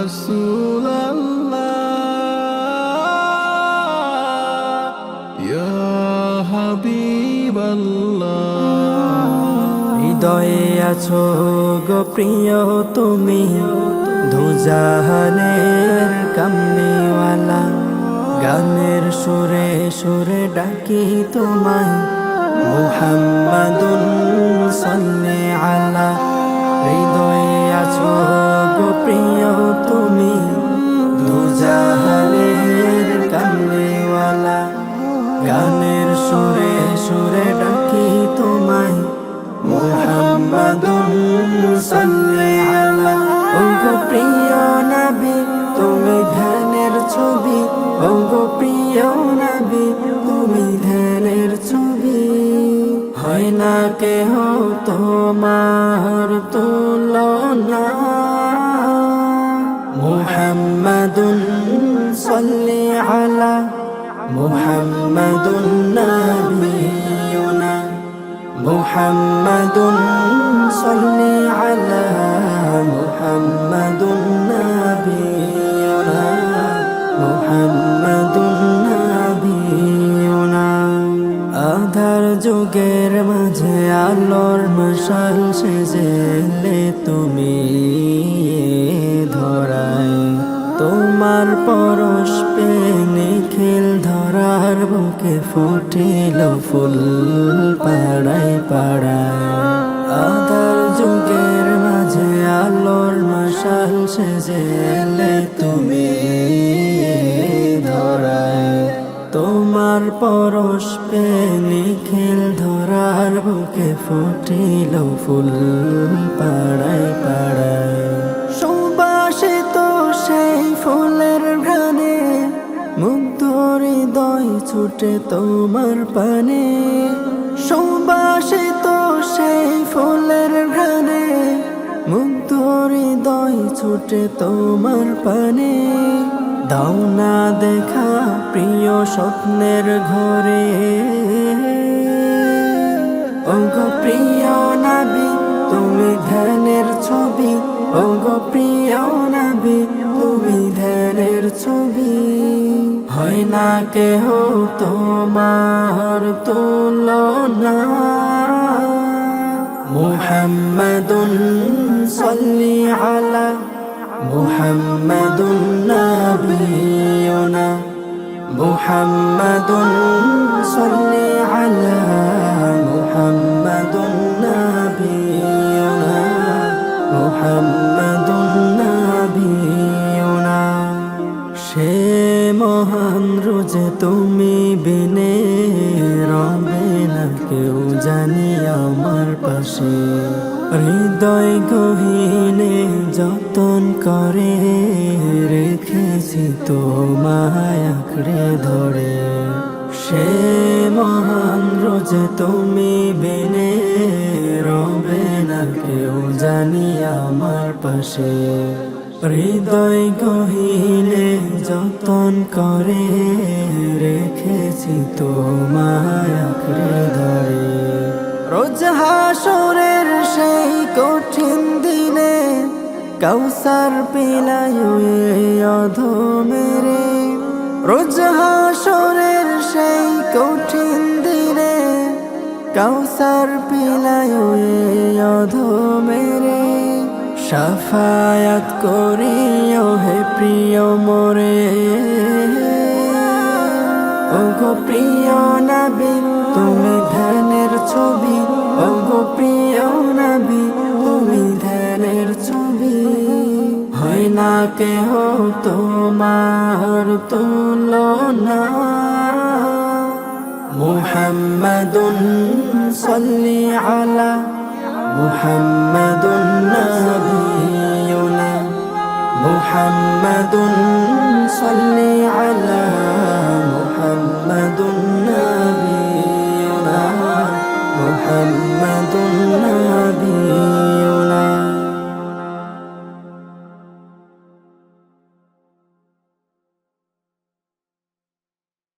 رسول الله হৃদয়ে আছো গো প্রিয় তুমি, দুজাহানের কামনিওয়ালা গানের সুরে সুরে ডাকি তোমায় মুহাম্মাদুল সাল্লি আলা তুমি দুজাহানের কামনিওয়ালা গানের সুরে সুরে ডাকি তোমায়। মুহাম্মাদুন সাল্লি আলা ওগো প্রিয় নবী, তুমি ধ্যানের ছবি। ওগো প্রিয় নবী, তুমি ধ্যানের ছবি। হয় না কেহ তোমার তুলনা। মুহাম্মাদুন সাল্লি আলা মুহাম্মাদুন নাবিয়ুনা মুহাম্মাদুন আধার যুগের মাঝে আলোর মশাল সেজেলে তুমি ধরায় তোমার পরশ পে নিখিল ধরার বুকে ফুটিল ফুল পাড়ায় পাড়ায়। আধার যুগের মাঝে আলোর মশাল সেজেলে পরশ পে নিখিল ধরার বুকে ফুটিল ফুল পাড়ায় পাড়ায়। সুবাসিত সেই ফুলের ঘ্রাণে, মুগ্ধ হৃদয় ছুটে তোমার পানে। সুবাসিত সেই ফুলের ঘ্রাণে, মুগ্ধ হৃদয় ছুটে তোমার পানে। দাও না দেখা প্রিয় স্বপ্নের ঘরে। ওগো প্রিয় নাবি, তুমি ধ্যানের ছবি। ওগো প্রিয় নাবি, তুমি ধ্যানের ছবি। হয় না কেহ তোমার তুলনা। মুহাম্মাদুন সাল্লি আলা মুহাম্মাদুন নাবিয়ুনা মুহাম্মাদুন, সাল্লি আলা মুহাম্মাদুন নাবিয়ুনা মুহাম্মাদুন নাবিয়ুনা। সে মহান রোজে তুমি বিনে রবে না কেউ জানি আমার পাশে। হৃদয় গহীনে যতন করে রেখেছি তোমায় আঁকড়ে ধরে। সে মহান রোজে তুমি বেনে রবে না, কেউ জানি আমার পাশে। হৃদয় গহিলে যতন করে রেখেছি তোমায় কৌসার পিলায় অধ মেরে রোজ হাসরের সেই কঠিন দিনে কৌসার পিলায় অধ মেরে সাফায়াত করিও হে প্রিয় মোরে। ওগো প্রিয় নবী, তুমি ধ্যানের ছবি। ওগো প্রিয় নবী কেহ তোমার তুলনা। মুহাম্মাদুন সাল্লি আলা মুহাম্মাদুন নাবিয়ুনা। মুহাম্মাদুন